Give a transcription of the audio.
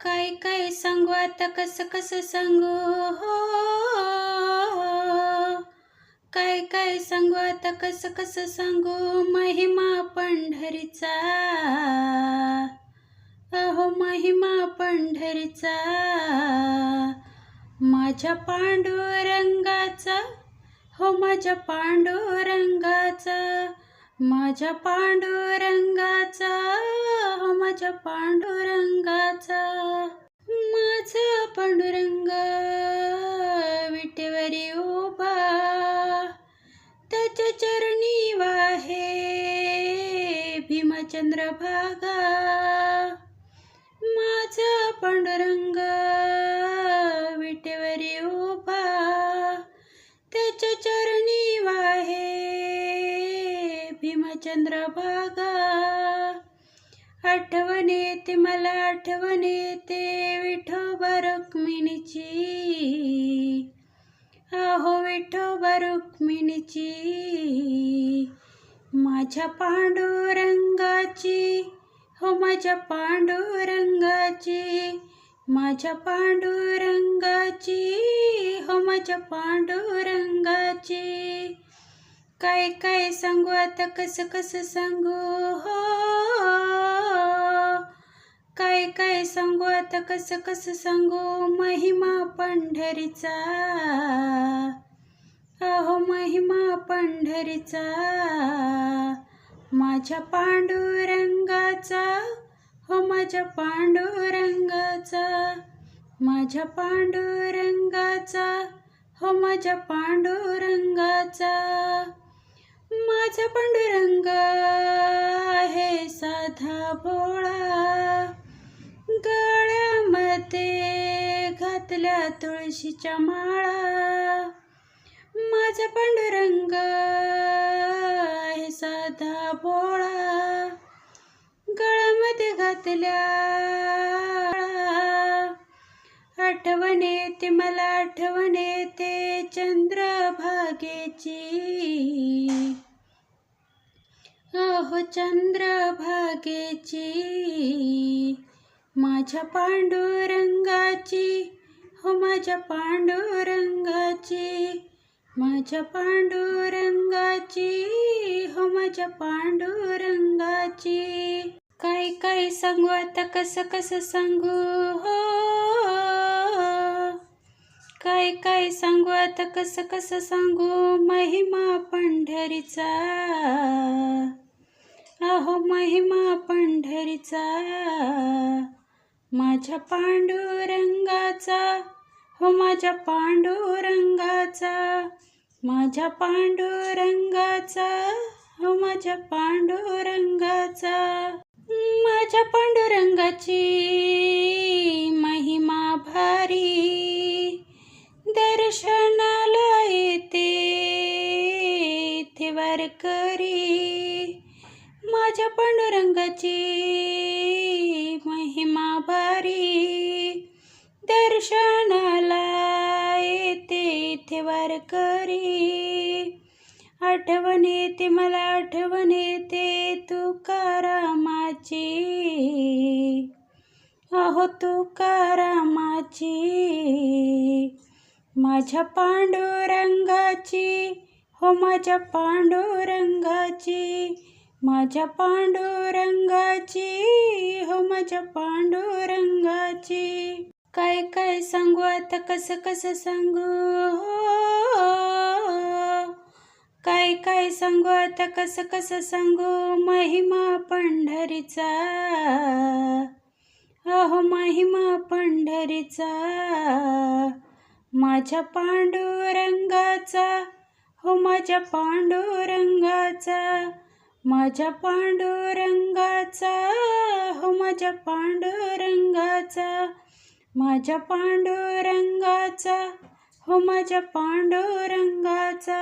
काय काय सांगू आता कसं कसं सांगू? हो काय काय सांगू आता कसं कसं सांगू? महिमा पंढरीचा. अहो महिमा पंढरीचा. माझ्या पांडुरंगाचा हो माझ्या पांडुरंगाचा. माझ्या पांडुरंगाचा हो माझ्या पांडुरंगाचा. पांडुरंग विटेवरी उभा. त्याच्या चरणी वाहे भीमचंद्र भागा. माझा पांडुरंग विटेवरी उभा. त्याच्या चरणी वाहे भीमचंद्र भागा. आठवण येते मला आठवण येते विठोबा रुक्मिणीची अहो विठोबा रुक्मिणीची माझ्या पांडुरंगाची हो माझ्या पांडुरंगाची. माझ्या पांडुरंगाची हो माझ्या पांडुरंगाची. काय काय सांगू आता कसं कसं सांगू? हो. काय सांगू? आता कसं कसं सांगू? महिमा पंढरीचा. अहो महिमा पंढरीचा. माझ्या पांडुरंगाचा. हो माझ्या पांडुरंगाचा. माझ्या पांडुरंगाचा. हो माझ्या पांडुरंगाचा. माझा पांडुरंग आहे साधा भोळा. ते घातल्या तुळशीच्या माळा. माझा पांडुरंग आहे साधा भोळा. गळ्यामध्ये घातल्या आठवण येते मला आठवण येते चंद्रभागेची. अहो चंद्रभागेची. माझ्या पांडुरंगाची हो माझ्या पांडुरंगाची माझ्या पांडुरंगाची हो माझ्या पांडुरंगाची. काय काय सांगू आता कसं कसं सांगू हो? काय काय सांगू आता कसं कसं सांगू महिमा पंढरीचा? माझ्या पांडुरंगाचा हो माझ्या पांडुरंगाचा माझ्या पांडुरंगाचा हो माझ्या पांडुरंगाचा. माझ्या पांडुरंगाची महिमा भारी दर्शनाला येते इथे वारकरी माझ्या पांडुरंगाची महिमा भारी दर्शनाला येते इथे वारकरी. आठवण येते मला आठवण येते तुकारामाची. अहो तुकारामाची. माझ्या पांडुरंगाची हो माझ्या पांडुरंगाची. माझ्या पांडुरंगाची हो माझ्या पांडुरंगाची. काय काय सांगू आता कसं कसं सांगू? हो काय काय सांगू आता कसं कसं सांगू? महिमा पंढरीचा. अहो महिमा पंढरीचा. माझ्या पांडुरंगाचा हो माझ्या पांडुरंगाचा. माझ्या पांडुरंगाचा हो माझ्या पांडुरंगाचा माझ्या पांडुरंगाचा हो माझ्या पांडुरंगाचा.